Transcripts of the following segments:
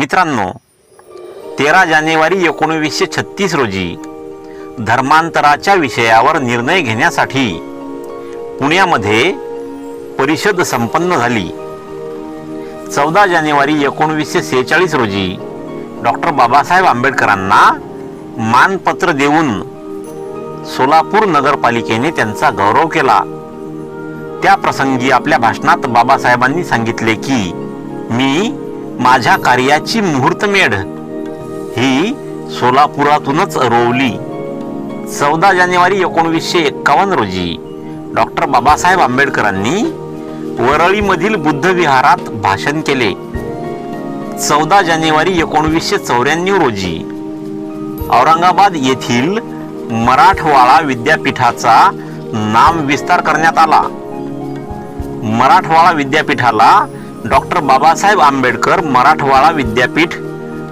मित्रांनो तेरा जानेवारी एकोणवीसशे छत्तीस रोजी धर्मांतराच्या विषयावर निर्णय घेण्यासाठी पुण्यामध्ये परिषद संपन्न झाली. चौदा जानेवारी एकोणवीसशे सेहेचाळीस रोजी डॉक्टर बाबासाहेब आंबेडकरांना मानपत्र देऊन सोलापूर नगरपालिकेने त्यांचा गौरव केला. त्या प्रसंगी आपल्या भाषणात बाबासाहेबांनी सांगितले की मी माझ्या कार्याची मुहूर्तमेढ ही सोलापुरातूनच रोवली. चौदा जानेवारी एकोणवीसशे एक्कावन्न रोजी डॉक्टर बाबासाहेब आंबेडकरांनी वरळीमधील बुद्ध विहारात भाषण केले. चौदा जानेवारी एकोणवीसशे चौऱ्याण्णव रोजी औरंगाबाद येथील मराठवाडा विद्यापीठाचा नाम विस्तार करण्यात आला. मराठवाडा विद्यापीठाला डॉक्टर बाबासाहेब आंबेडकर मराठवाडा विद्यापीठ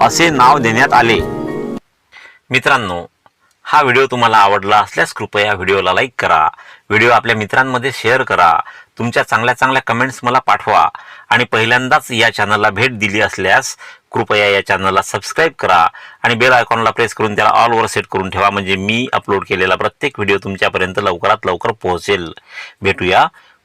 असे नाव देण्यात आले. मित्रांनो हा व्हिडिओ तुम्हाला आवडला असल्यास कृपया व्हिडिओला लाईक करा. व्हिडिओ आपल्या मित्रांमध्ये शेअर करा. तुमच्या चांगल्या चांगल्या कमेंट्स मला पाठवा. आणि पहिल्यांदाच या चॅनलला भेट दिली असल्यास कृपया या चॅनलला सबस्क्राईब करा आणि बेल आयकॉनला प्रेस करून त्याला ऑलवर सेट करून ठेवा. म्हणजे मी अपलोड केलेला प्रत्येक व्हिडिओ तुमच्यापर्यंत लवकरात लवकर पोहोचेल. भेटूया